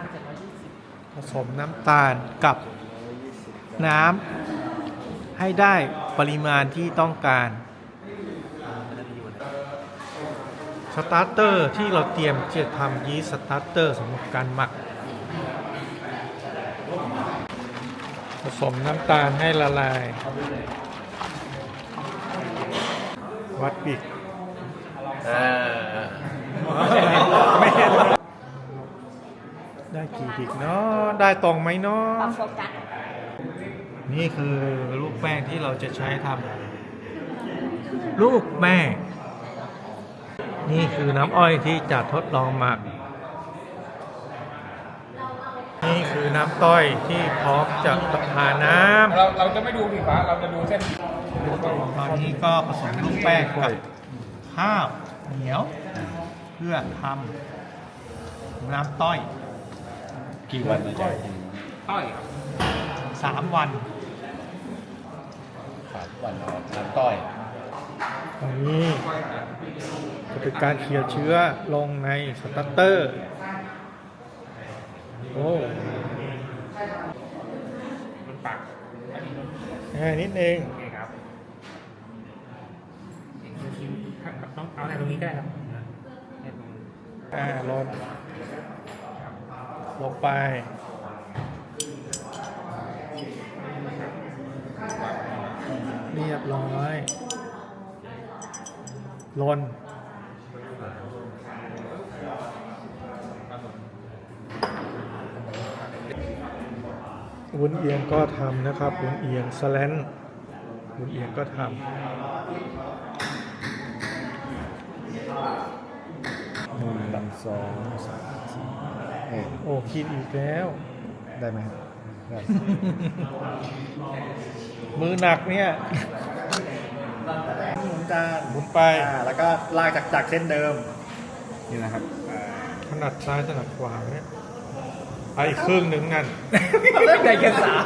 าลเจ็ดร้อยยี่สิบผสมน้ำตาลกับน้ำให้ได้ปริมาณที่ต้องการสตาร์เตอร์ที่เราเตรียมจะทำยีสต์สตาร์เตอร์สำหรับการหมัก ผสมน้ำตาลให้ละลาย วัดบิก ได้กี่บิกเนาะได้ตรงไหมเนาะปรับโฟกัสนี่คือลูกแป้งที่เราจะใช้ทำลูกแป้งนี่คือน้ำอ้อยที่จะทดลองหมัก นี่คือน้ำต้อยที่พร้อมจะทาน้เราเราจะไม่ดูสีฟ้าเราจะดูเส้นำตอนนี้ก็ผสมลูกแป้งกับข้าวเหนียว เพื่อทำน้ำต้อย กี่วันนะจ๊ะต้อยครับสามวันสามวันเนาะน้ำต้อยตรงนี้จะเป็นการเขี่ยเชื้อลงในสตาร์เตอร์ โอ้มันปักแค่นิดเองโอเคครับต้องเอาอะไรตรงนี้ก็ได้ครับเนี่ยตรงนี้อ่าลง ลงไป เรียบร้อยลนวุ้นเอียงก็ทำนะครับวุ้นเอียงสแลนวุ้นเอียงก็ทหนึ่ง สองสามสี่เอ๊ะำโอ้คิดอีกแล้ว ได้ไหมครับได้ มือหนักเนี่ย หมุนจานหมุนไป อ่าแล้วก็ลากจากจากเส้นเดิมนี่นะครับอ่าถนัดซ้ายถนัดขวาเนี่ยไปอีกครึ่งหนึ่งนั่นเริ่มใหญ่แค่สาม